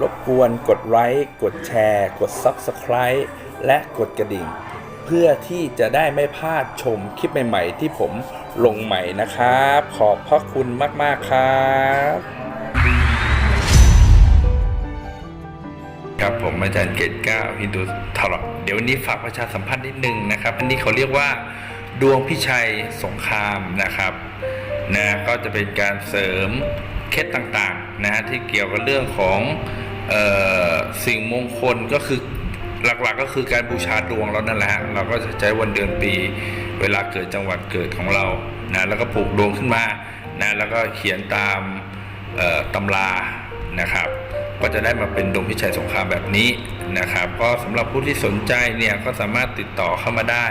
รบกวนกดไลค์กดแชร์ กด Subscribe และกดกระดิ่ง เพื่อที่จะได้ไม่พลาดชมคลิปใหม่ ๆ ที่ผมลงใหม่นะครับ ขอบพระคุณมาก ๆ ครับ ครับผมอาจารย์เกตเก้าฮินดูทอร์เดี๋ยววันนี้ฝากประชาสัมพันธ์นิดนึงนะครับ อันนี้เขาเรียกว่าดวงพิชัยสงครามนะครับนะก็จะเป็นการเสริมเคล็ดต่างๆนะฮะที่เกี่ยวกับเรื่องของ สิ่งมงคลก็คือหลักๆก็คือการบูชาดวงเรานั่นแหละเราก็จะใช้วันเดือนปี เวลาเกิดจังหวัดเกิดของเรานะแล้วก็ปลูกดวงขึ้นมานะแล้วก็เขียนตามตำรานะครับ ก็จะได้มาเป็นดวงพิชัยสงครามแบบนี้นะครับ ก็สำหรับผู้ที่สนใจเนี่ยก็สามารถติดต่อเข้ามาได้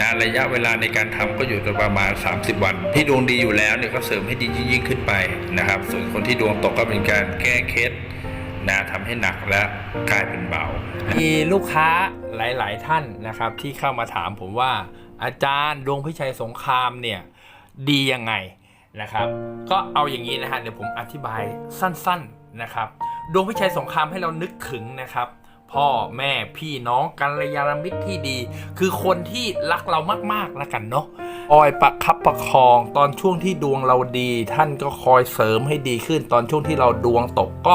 นะระยะเวลาในการทำก็อยู่ประมาณ 30 วัน ที่ดวงดีอยู่แล้วเนี่ยก็เสริมให้ดียิ่งขึ้นไปนะครับ ส่วนคนที่ดวงตกก็เป็นการแก้เคล็ด นะทำให้หนักและกลายเป็นเบา มีลูกค้าหลาย ๆ ท่านนะครับ ที่เข้ามาถามผมว่า อาจารย์ดวงพิชัยสงครามเนี่ยดียังไงนะครับ ก็เอาอย่างนี้นะฮะเดี๋ยวผมอธิบายสั้น ๆนะครับ ดวงพิชัยสงครามให้เรานึกถึงนะครับ พ่อแม่พี่น้องกัลยาณมิตรที่ดี คือคนที่รักเรามากๆแล้วกันเนาะคอยประคับประคองตอนช่วงที่ดวงเราดี ท่านก็คอยเสริมให้ดีขึ้น ตอนช่วงที่เราดวงตกก็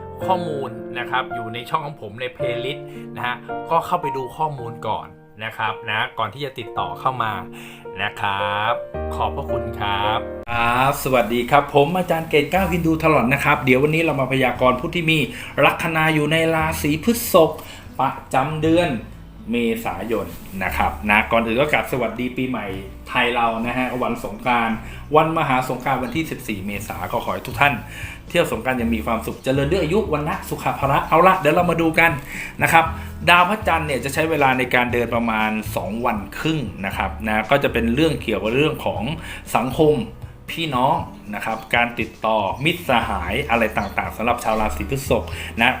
ข้อมูลนะครับอยู่ในช่องของผมในเพลย์ลิสต์นะฮะก็เข้าไปดูข้อมูลก่อนนะครับนะก่อนที่จะติดต่อเข้ามานะครับ ขอบพระคุณครับครับสวัสดีครับผมอาจารย์เกตก้าวฮินดูทลอนนะครับ เดี๋ยววันนี้เรามาพยากรณ์ผู้ที่มีลัคนาอยู่ในราศีพฤษภประจำเดือนเมษายนนะครับนะก่อนอื่นก็กลับสวัสดีปีใหม่ไทยเรานะฮะวันสงการ วันมหาสงการวันที่ 14 เมษาก็ขอให้ทุกท่าน เที่ยวสงการยังมีความสุขเจริญด้วยอายุวันนะสุขภาระเอาละเดี๋ยวเรามาดูกันนะครับดาวพระจันทร์เนี่ยจะใช้เวลาในการเดินประมาณ 2 วันครึ่งนะครับนะก็จะเป็นเรื่องเกี่ยวกับเรื่องของสังคมพี่น้องนะครับการติดต่อมิตรสหายอะไรต่างๆสำหรับชาวราศีพฤษภนะ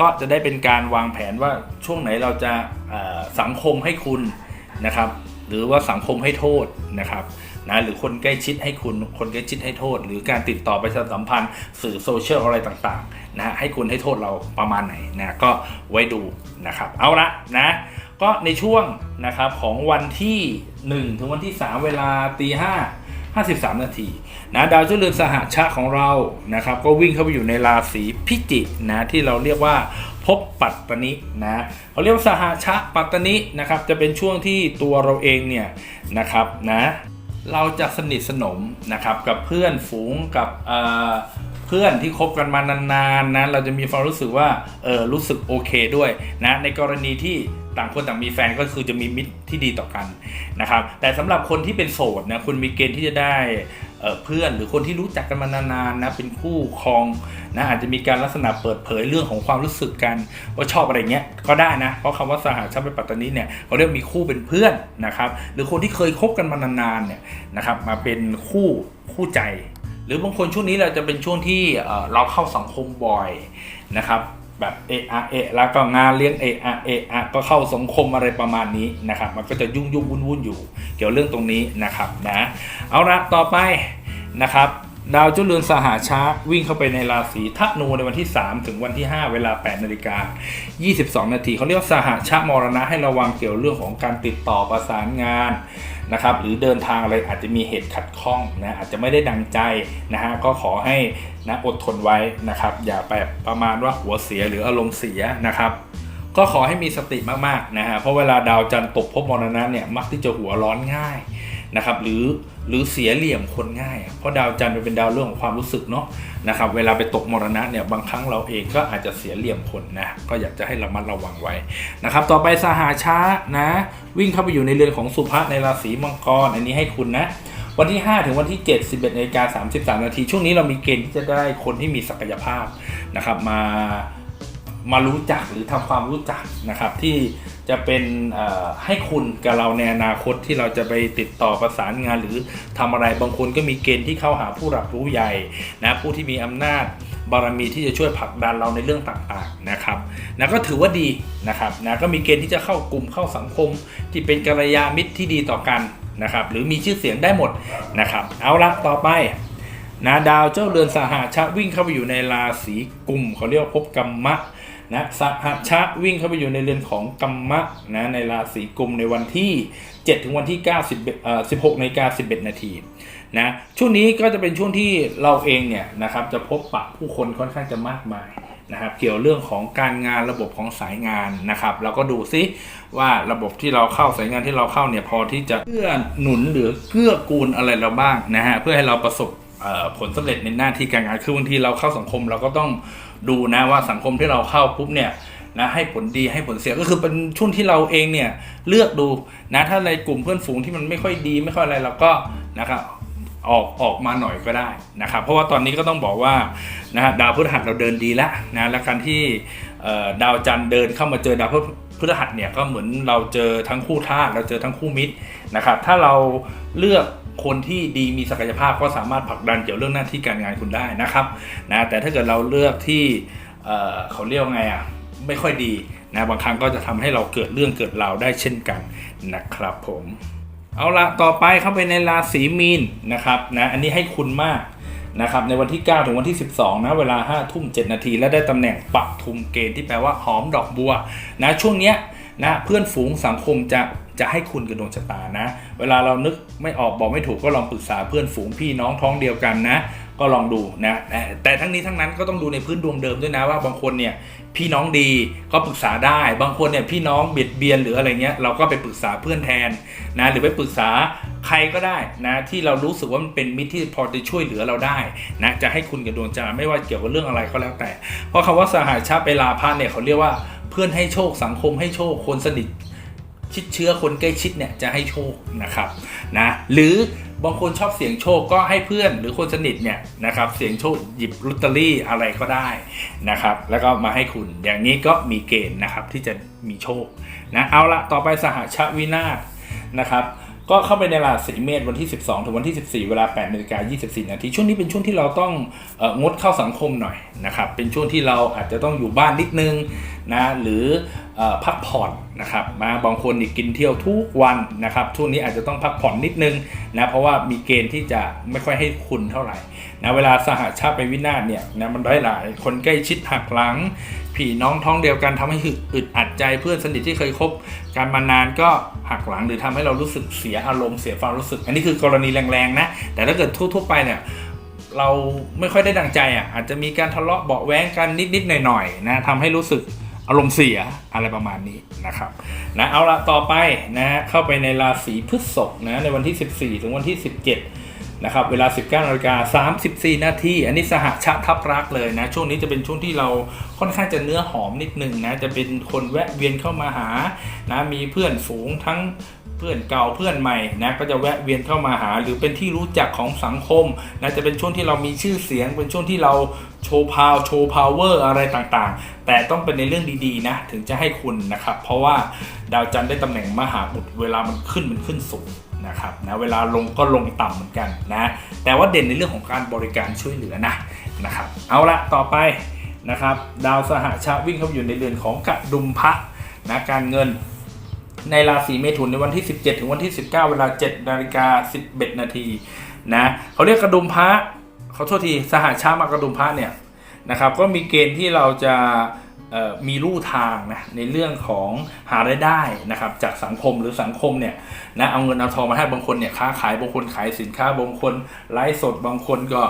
ก็จะได้เป็นการวางแผนว่าช่วงไหนเราจะสังคมให้คุณนะครับหรือว่าสังคมให้โทษนะครับ นะหรือคนใกล้ชิดให้คุณคนใกล้ชิดให้โทษ หรือการติดต่อประชาสัมพันธ์สื่อโซเชียลอะไรต่างๆนะฮะให้คุณให้โทษเราประมาณไหนนะก็ไว้ดูนะครับ เอาละนะก็ในช่วงนะครับของวันที่ 1 ถึงวันที่ 3 เวลาตีห้า53 นาทีนะดาวเจ้าเรือนสหชะของเรานะครับก็วิ่งเข้าไปอยู่ในราศีพิจิกนะที่เราเรียกว่าภพปัตตนินะเขาเรียกว่าสหชะปัตตนินะครับจะเป็นช่วงที่ตัวเราเองเนี่ยนะครับนะ เราจะสนิทสนมนะครับกับเพื่อนฝูงกับเพื่อนที่คบกันมานานๆนะเราจะมีความรู้สึกว่าเออรู้สึกโอเคด้วยนะในกรณีที่ต่างคนต่างมีแฟนก็คือจะมีมิตรที่ดีต่อกันนะครับแต่สำหรับคนที่เป็นโสดนะคุณมีเกณฑ์ที่จะได้ เพื่อนหรือคนที่รู้จักกันมานานๆนะเป็นคู่ครองนะอาจจะมีการลักษณะเปิดเผยเรื่องของความรู้สึกกันว่าชอบอะไรเงี้ยก็ได้นะ เพราะคำว่าสหชาติปัตตานีเนี่ยเขาเรียกมีคู่เป็นเพื่อนนะครับ หรือคนที่เคยคบกันมานานๆเนี่ยนะครับมาเป็นคู่คู่ใจ หรือบางคนช่วงนี้เราจะเป็นช่วงที่เราเข้าสังคมบ่อยนะครับ แบบเอะอะเอะแล้วก็งานเลี้ยงเอะอะเอะอะก็เข้าสังคมอะไรประมาณนี้นะครับ มันก็จะยุ่งยุ่งวุ่นวุ่นอยู่ เกี่ยวเรื่องตรงนี้นะครับนะเอาละต่อไปนะครับ ดาวจุลเรือนสหาชาวิ่งเข้าไปในราศีธนูในวันที่ 3 ถึงวันที่ 5 เวลา 8 นาฬิกา 22 นาทีเขาเรียกสหาชามรณะให้ระวังเกี่ยวเรื่องของการติดต่อประสานงานนะครับหรือเดินทางอะไรอาจจะมีเหตุขัดข้องนะอาจจะไม่ได้ดังใจนะฮะก็ขอให้นะอดทนไว้นะครับ อย่าไปประมาณว่าหัวเสียหรืออารมณ์เสียนะครับก็ขอให้มีสติมากๆนะฮะเพราะเวลาดาวจันทร์ตกภพมรณะเนี่ยมักที่จะหัวร้อนง่าย นะครับหรือหรือเสียเหลี่ยมคนง่าย เพราะดาวจันทร์เป็นดาวเรื่องของความรู้สึกเนาะนะครับเวลาไปตกมรณะเนี่ยบางครั้งเราเองก็อาจจะเสียเหลี่ยมคนนะก็อยากจะให้ระมัดระวังไว้นะครับต่อไปสหาช้านะ วิ่งเข้าไปอยู่ในเรือนของสุภะในราศีมังกรอันนี้ให้คุณนะวันที่ 5 ถึงวันที่ 7 11นาฬิกา33นาทีช่วงนี้เรามีเกณฑ์ที่จะได้คนที่มีศักยภาพนะครับมา มารู้จักหรือทำความรู้จักนะครับ ที่จะเป็นให้คุณกับเราในอนาคตที่เราจะไปติดต่อประสานงานหรือทำอะไรบางคนก็มีเกณฑ์ที่เข้าหาผู้หลักรู้ใหญ่นะผู้ที่มีอำนาจบารมีที่จะช่วยผลักดันเราในเรื่องต่างๆนะครับนะก็ถือว่าดีนะครับนะก็มีเกณฑ์ที่จะเข้ากลุ่มเข้าสังคม ที่เป็นกัลยาณมิตรที่ดีต่อกันนะครับ หรือมีชื่อเสียงได้หมดนะครับ เอาละต่อไปนะดาวเจ้าเรือนสหชะวิ่งเข้าไปอยู่ในราศีกุมเขาเรียกว่าภพกรรมะ นะสหชะวิ่งเข้าไปอยู่ในเรือนของกรรมะนะในราศีกุมในวันที่ 7 ถึงวันที่9 10เอ่อ16นาฬิกา11 นาทีนะช่วงนี้ก็จะเป็นช่วงที่เราเองเนี่ยนะครับจะพบปะผู้คนค่อนข้างจะมากมายนะครับเกี่ยวเรื่องของการงานระบบของสายงานนะครับเราก็ดูซิว่าระบบที่เราเข้าสายงานที่เราเข้าเนี่ยพอที่จะเกื้อหนุนหรือเกื้อกูลอะไรเราบ้างนะฮะเพื่อให้เราประสบผลสำเร็จในหน้าที่การงานคือบางทีเราเข้าสังคมเราก็ต้อง ดูนะว่าสังคมที่เราเข้าปุ๊บเนี่ยนะให้ผลดีให้ผลเสียก็คือเป็นช่วงที่เราเองเนี่ยเลือกดูนะถ้าในกลุ่มเพื่อนฝูงที่มันไม่ค่อยดีไม่ค่อยอะไรเราก็นะครับออกออกมาหน่อยก็ได้นะครับเพราะว่าตอนนี้ก็ต้องบอกว่านะฮะดาวพฤหัสเราเดินดีแล้วนะและการที่ดาวจันทร์เดินเข้ามาเจอดาวพฤหัสเนี่ยก็เหมือนเราเจอทั้งคู่ธาตุเราเจอทั้งคู่มิตรนะครับถ้าเราเลือก คนที่ดีมีศักยภาพก็สามารถผลักดันเกี่ยวเรื่องหน้าที่การงานคุณได้นะครับนะแต่ถ้าเกิดเราเลือกที่เเขาเรียกว่าไงอะไม่ค่อยดีนะบางครั้งก็จะทำให้เราเกิดเรื่องเกิดราวได้เช่นกันนะครับผมเอาละต่อไปเข้าไปในราศีมีนนะครับนะอันนี้ให้คุณมากนะครับในวันที่ 9 ถึงวันที่ 12 นะเวลา 5 ทุ่ม 7 นาที และได้ตำแหน่งปักทุมเกณฑ์ที่แปลว่าหอมดอกบัวนะช่วงเนี้ยนะเพื่อนฝูงสังคมจะ จะให้คุณกับดวงชะตานะ เวลาเรานึกไม่ออกบอกไม่ถูกก็ลองปรึกษาเพื่อนฝูงพี่น้องท้องเดียวกันนะ ก็ลองดูนะแต่ทั้งนี้ทั้งนั้นก็ต้องดูในพื้นดวงเดิมด้วยนะว่าบางคนเนี่ยพี่น้องดีก็ปรึกษาได้ บางคนเนี่ยพี่น้องเบียดเบียนหรืออะไรเงี้ยเราก็ไปปรึกษาเพื่อนแทนนะหรือไปปรึกษาใครก็ได้นะที่เรารู้สึกว่ามันเป็นมิตรที่พอจะช่วยเหลือเราได้นะจะให้คุณกับดวงจันทร์ไม่ว่าเกี่ยวกับเรื่องอะไรก็แล้วแต่ เพราะคำว่าสหายชาติเปลาพาเนี่ยเขาเรียกว่าเพื่อนให้โชคสังคมให้โชคคนสนิท ชิดเชื้อคนใกล้ชิดเนี่ยจะให้โชคนะครับนะหรือบางคนชอบเสี่ยงโชคก็ให้เพื่อนหรือคนสนิทเนี่ยนะครับเสี่ยงโชคหยิบลอตเตอรี่อะไรก็ได้นะครับแล้วก็มาให้คุณอย่างนี้ก็มีเกณฑ์นะครับที่จะมีโชคนะเอาละต่อไปสหชาวินาศนะครับก็เข้าไปในราศีเมษวันที่ 12 ถึงวันที่ 14 เวลา8นาฬิกา24 นาทีช่วงนี้เป็นช่วงที่เราต้องงดเข้าสังคมหน่อยนะครับเป็นช่วงที่เราอาจจะต้องอยู่บ้านนิดนึง นะหรืออพักผ่อนนะครับมาบางคนนี่กินเที่ยวทุกวันนะครับช่วงนี้อาจจะต้องพักผ่อนนิดนึงนะเพราะว่ามีเกณฑ์ที่จะไม่ค่อยให้คุณเท่าไหร่นะเวลาสหชาติไปวินาศเนี่ยนะมันได้หลายคนใกล้ชิดหักหลังพี่น้องท้องเดียวกันทำให้อึดอัดใจเพื่อนสนิทที่เคยคบกันมานานก็หักหลังหรือทำให้เรารู้สึกเสียอารมณ์เสียความรู้สึก อันนี้คือกรณีแรงๆนะแต่ถ้าเกิดทั่วๆไปเนี่ยเราไม่ค่อยได้ดังใจอะอาจจะมีการทะเลาะเบาแว้งกันนิดๆหน่อยๆนะทำให้รู้สึก อารมณ์เสียอะไรประมาณนี้นะครับนะเอาละต่อไปนะเข้าไปในราศีพฤษภนะในวันที่ 14 ถึงวันที่ 17นะครับเวลา 19นาฬิกา34 นาทีอันนี้สหชะทับรักเลยนะ ช่วงนี้จะเป็นช่วงที่เราค่อนข้างจะเนื้อหอมนิดนึงนะจะเป็นคนแวะเวียนเข้ามาหานะมีเพื่อนฝูงทั้ง เพื่อนเก่าเพื่อนใหม่นะก็จะแวะเวียนเข้ามาหา หรือเป็นที่รู้จักของสังคมนะจะเป็นช่วงที่เรามีชื่อเสียง เป็นช่วงที่เราโชว์พาวโชว์พาวเวอร์อะไรต่างๆ แต่ต้องเป็นในเรื่องดีๆนะถึงจะให้คุณนะครับ เพราะว่าดาวจันทร์ได้ตำแหน่งมหาอุดเวลามันขึ้นมันขึ้นสูงนะครับนะเวลาลงก็ลงต่ำเหมือนกันนะแต่ว่าเด่นในเรื่องของการบริการช่วยเหลือนะนะครับเอาละต่อไปนะครับดาวสหชาวิ่งเข้าอยู่ในเรือนของกระดุมพระนะการเงิน ในราศีเมถุนในวันที่ 17 ถึงวันที่ 19 เวลา7นาฬิกา11 นาทีนะเขาเรียกกระดุมพระเขาโทษทีสหชามากระดุมพระเนี่ยนะครับก็มีเกณฑ์ที่เราจะ มีลู่ทางนะในเรื่องของหารายได้นะครับจากสังคมหรือสังคมเนี่ยนะเอาเงินเอาทองมาให้บางคนเนี่ยค้าขายบางคนขายสินค้าบางคนไลฟ์สดบางคนก็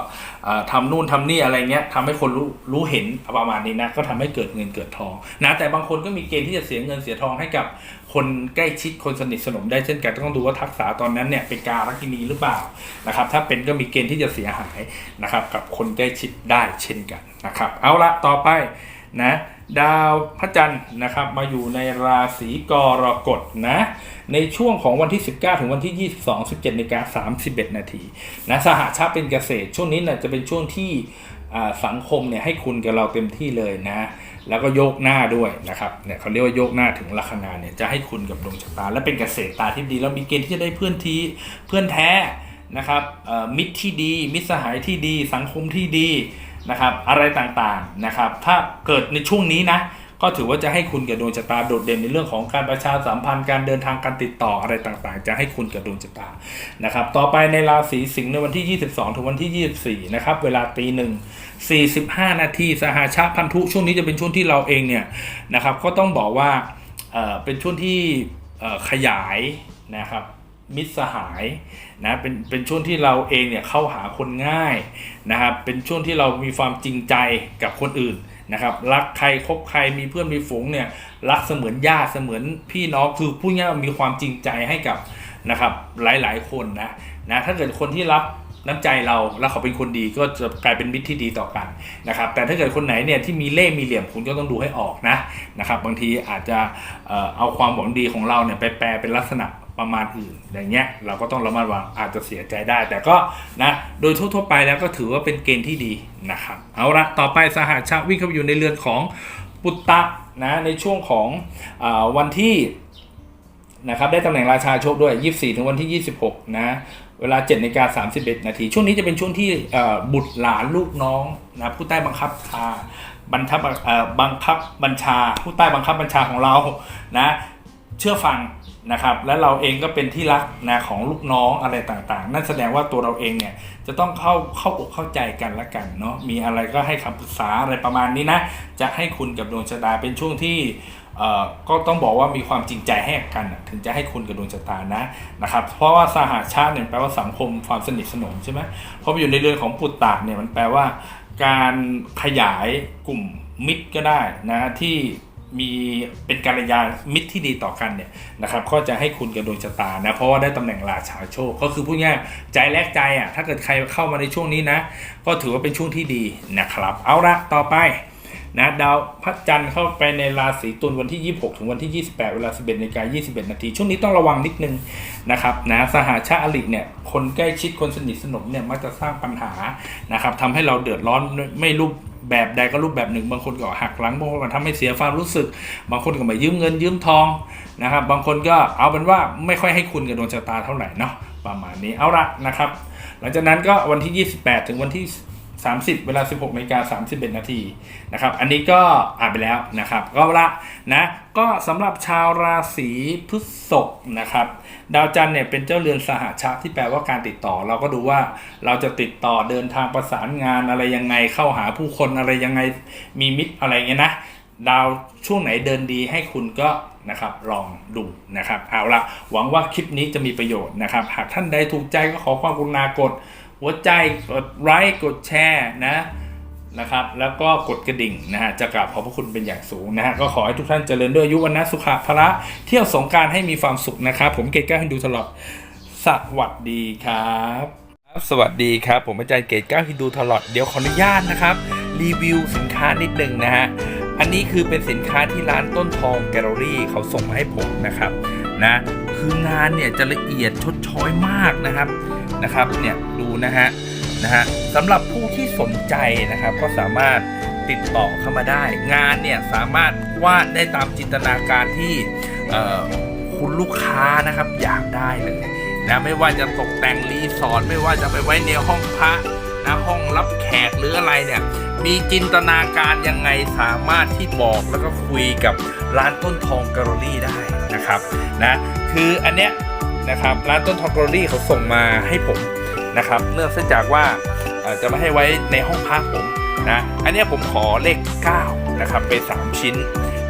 เอ่อทำนู่นทำนี่อะไรเงี้ยทำให้คนรู้รู้เห็นประมาณนี้นะก็ทำให้เกิดเงินเกิดทองนะแต่บางคนก็มีเกณฑ์ที่จะเสียเงินเสียทองให้กับคนใกล้ชิดคนสนิทสนมได้เช่นกันต้องดูว่าทักษะตอนนั้นเนี่ยเป็นการรักินีหรือเปล่านะครับถ้าเป็นก็มีเกณฑ์ที่จะเสียหายนะครับกับคนใกล้ชิดได้เช่นกันนะครับเอาละต่อไปนะ ดาวพระจันทร์นะครับมาอยู่ในราศีกรกฎนะในช่วงของวันที่ 19 ถึงวันที่ 22 17นาฬิกา31 นาทีนะสหชาติเป็นเกษตร ช่วงนี้นะจะเป็นช่วงที่สังคมเนี่ยให้คุณกับเราเต็มที่เลยนะแล้วก็โยกหน้าด้วยนะครับเนี่ยเขาเรียกว่าโยกหน้าถึงลัคนาเนี่ยจะให้คุณกับดวงชะตา และเป็นเกษตรตาที่ดีแล้วมีเกณฑ์ที่จะได้เพื่อนทีเพื่อนแท้นะครับมิตรที่ดี มิตรสหายที่ดี สังคมที่ดี นะครับอะไรต่างๆนะครับถ้าเกิดในช่วงนี้นะก็ถือว่าจะให้คุณกับดวงชะตาโดดเด่นในเรื่องของการประชาสัมพันธ์การเดินทางการติดต่ออะไรต่างๆ จะให้คุณกับดวงชะตานะครับต่อไปในราศีสิงห์ในวันที่ 22 ถึงวันที่ 24 นะครับเวลาตีหนึ่ง45 นาทีสหชาพันธุช่วงนี้จะเป็นช่วงที่เราเองเนี่ยนะครับก็ต้องบอกว่าเเป็นช่วงที่ขยายนะครับ มิตรสหายนะเป็นเป็นช่วงที่เราเองเนี่ยเข้าหาคนง่ายนะครับเป็นช่วงที่เรามีความจริงใจกับคนอื่นนะครับรักใครคบใครมีเพื่อนมีฝูงเนี่ยรักเสมือนญาติเสมือนพี่น้องคือพูดง่ายมีความจริงใจให้กับนะครับหลายๆคนนะนะถ้าเกิดคนที่รับน้ำใจเราแล้วเขาเป็นคนดีก็จะกลายเป็นมิตรที่ดีต่อกันนะครับแต่ถ้าเกิดคนไหนเนี่ยที่มีเล่ห์มีเหลี่ยมคุณก็ต้องดูให้ออกนะนะครับบางทีอาจจะเอ่อเอาความหวังดีของเราเนี่ยไปแปลเป็นลักษณะ ประมาณอื่นอย่างเงี้ยเราก็ต้องระมัดระวังอาจจะเสียใจได้ แต่ก็นะโดยทั่วๆไปแล้วก็ถือว่าเป็นเกณฑ์ที่ดีนะครับเอาละต่อไปสหชาติวิ่งเข้าไปอยู่ในเรือนของปุตตะนะในช่วงของอวันที่นะครับได้ตำแหน่งราชาโชคด้วย 24 ถึงวันที่ 26 นะ เวลา7นาฬิกา31 นาที ช่วงนี้จะเป็นช่วงที่บุตรหลานลูกน้องนะผู้ใต้บังคับบังคับเอ่อบังคับบัญชา ผู้ใต้บังคับบัญชาของเรานะ เชื่อฟังนะครับ และเราเองก็เป็นที่รักนะของลูกน้องอะไรต่างๆ นั่นแสดงว่าตัวเราเองเนี่ยจะต้องเข้าเข้าอกเข้าใจกันละกันเนาะมีอะไรก็ให้คำปรึกษาอะไรประมาณนี้นะจะให้คุณกับดวงชะตาเป็นช่วงที่เอ่อก็ต้องบอกว่ามีความจริงใจให้กัน ถึงจะให้คุณกับดวงชะตานะนะครับ เพราะว่าสหชาติเนี่ยแปลว่าสังคมความสนิทสนมใช่ไหมเพราะอยู่ในเรื่องของปุตตะเนี่ยมันแปลว่า การขยายกลุ่มมิตรก็ได้นะที่ มีเป็นการยามิตรที่ดีต่อกันเนี่ยนะครับก็จะให้คุณกับดวงชะตานะเพราะว่าได้ตำแหน่งราชาโชค ก็คือพูดง่ายใจแลกใจอะถ้าเกิดใครเข้ามาในช่วงนี้นะ ก็ถือว่าเป็นช่วงที่ดีนะครับ เอาละต่อไป นะดาวพระจันทร์เข้าไปในราศีตุลวันที่ 26 ถึงวันที่ 28 เวลา 11นาฬิกา21 นาที ช่วงนี้ต้องระวังนิดนึงนะครับนะสหชาอลิเนี่ยคนใกล้ชิดคนสนิทสนมเนี่ยมักจะสร้างปัญหานะครับทำให้เราเดือดร้อนไม่รูปแบบใดก็รูปแบบหนึ่ง บางคนก็หักหลังบางคนก็ทำให้เสียความรู้สึก บางคนก็มายืมเงินยืมทองนะครับบางคนก็เอาเป็นว่าไม่ค่อยให้คุณกับดวงชะตาเท่าไหร่เนาะประมาณนี้เอาละนะครับหลังจากนั้นก็วันที่ 28 ถึงวันที่ 30 เวลา 16นาฬิกา31 นาทีนะครับอันนี้ก็อ่านไปแล้วนะครับก็ละนะก็สำหรับชาวราศีพฤษภนะครับดาวจันทร์เนี่ยเป็นเจ้าเรือนสหชาที่แปลว่าการติดต่อ เราก็ดูว่าเราจะติดต่อเดินทางประสานงานอะไรยังไงเข้าหาผู้คนอะไรยังไงมีมิตรอะไรเงี้ยนะดาวช่วงไหนเดินดีให้คุณก็นะครับลองดูนะครับเอาละหวังว่าคลิปนี้จะมีประโยชน์นะครับ หากท่านใดถูกใจก็ขอความกรุณากด หัวใจกดไลค์กดแชร์นะนะครับ แล้วก็กดกระดิ่งนะฮะจะกราบขอบพระคุณเป็นอย่างสูงนะฮะก็ขอให้ทุกท่านเจริญด้วยอายุวันนะสุขะพละเที่ยวสงการให้มีความสุขนะครับ ผมเกตก้วให้ดูตลอดสวัสดีครับสวัสดีครับ ผมอาจารย์เกตก้าฮินดูตลอดเดี๋ยวขออนุญาตนะครับ รีวิวสินค้านิดนึงนะฮะอันนี้คือเป็นสินค้าที่ร้านต้นทองแกลเลอรี่เขาส่งมาให้ผมนะครับ นะคืองานเนี่ยจะละเอียดชดช้อยมากนะครับนะครับเนี่ยดูนะฮะนะฮะสำหรับผู้ที่สนใจนะครับก็สามารถติดต่อเข้ามาได้ งานเนี่ยสามารถวาดได้ตามจินตนาการที่คุณลูกค้านะครับอยากได้เลยนะไม่ว่าจะตกแต่งรีสอร์ทไม่ว่าจะไปไว้ในห้องพระนะห้องรับแขกหรืออะไรเนี่ยมีจินตนาการยังไงสามารถที่บอกแล้วก็คุยกับร้านต้นทองแกลเลอรี่ได้ นะครับนะคืออันเนี้ยนะครับร้านต้นทองกลเลอรี่เขาส่งมาให้ผมนะครับเนื่องจากว่าจะไม่ให้ไว้ในห้องพักผมนะอันเนี้ยผมขอเลข 9 นะครับไป3ชิ้น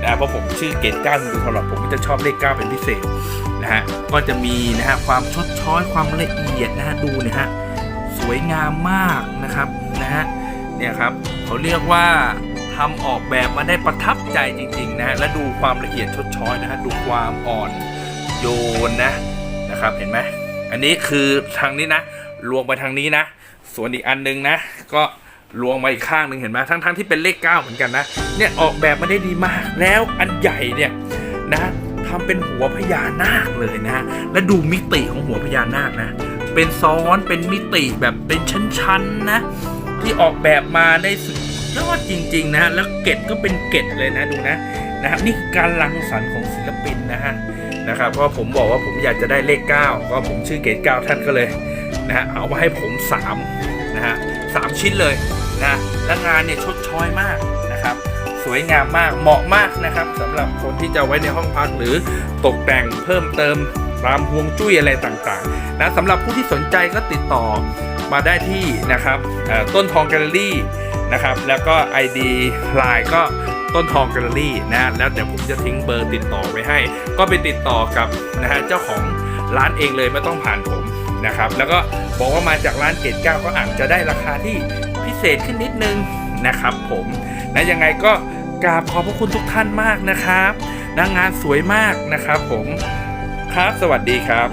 นะเพราะผมชื่อเกตก้าดูตลอดผมก็จะชอบเลข 9 เป็นพิเศษนะฮะก็จะมีนะฮะความชดช้อยความละเอียดนะฮะดูนะฮะสวยงามมากนะครับนะฮะเนี่ยครับเขาเรียกว่า ทำออกแบบมาได้ประทับใจจริงๆนะฮะและดูความละเอียดชดช้อยนะฮะดูความอ่อนโยนนะนะครับเห็นไหมอันนี้คือทางนี้นะลวงไปทางนี้นะ ส่วนอีกอันหนึงนะ ก็ลวงมาอีกข้างหนึ่งเห็นไหมทั้งทั้งที่เป็นเลข 9 เหมือนกันนะเนี่ยออกแบบมาได้ดีมากแล้วอันใหญ่เนี่ยนะทำเป็นหัวพญานาคเลยนะ และดูมิติของหัวพญานาคนะ เป็นซ้อนเป็นมิติแบบเป็นชั้นๆนะ ที่ออกแบบมาได้สุด ยอดจริง ๆ นะแล้วเกตก็เป็นเกตเลยนะดูนะนะครับนี่คือการรังสรรค์ของศิลปินนะฮะนะครับเพราะผมบอกว่าผมอยากจะได้เลข 9 ก็ผมชื่อเกต9ท่านก็เลยนะฮะเอามาให้ผม3นะฮะสามชิ้นเลยนะและงานเนี่ยชดช้อยมากนะครับ สวยงามมากเหมาะมากนะครับสำหรับคนที่จะไว้ในห้องพักหรือตกแต่งเพิ่มเติมตามฮวงจุ้ยอะไรต่างๆนะสำหรับผู้ที่สนใจก็ติดต่อมาได้ที่นะครับต้นทองแกลเลอรี่ นะครับ แล้วก็ ID Line ก็ต้นทองแกลเลอรี่นะแล้วเดี๋ยวผมจะทิ้งเบอร์ติดต่อไว้ให้ ก็ไปติดต่อกับนะฮะเจ้าของร้านเองเลยไม่ต้องผ่านผมนะครับ แล้วก็บอกว่ามาจากร้านเกตเก้าก็อาจจะได้ราคาที่พิเศษขึ้นนิดนึงนะครับ ผมนะยังไงก็กราบขอบพระคุณทุกท่านมากนะครับนะงานสวยมากนะครับ ผมครับสวัสดีครับ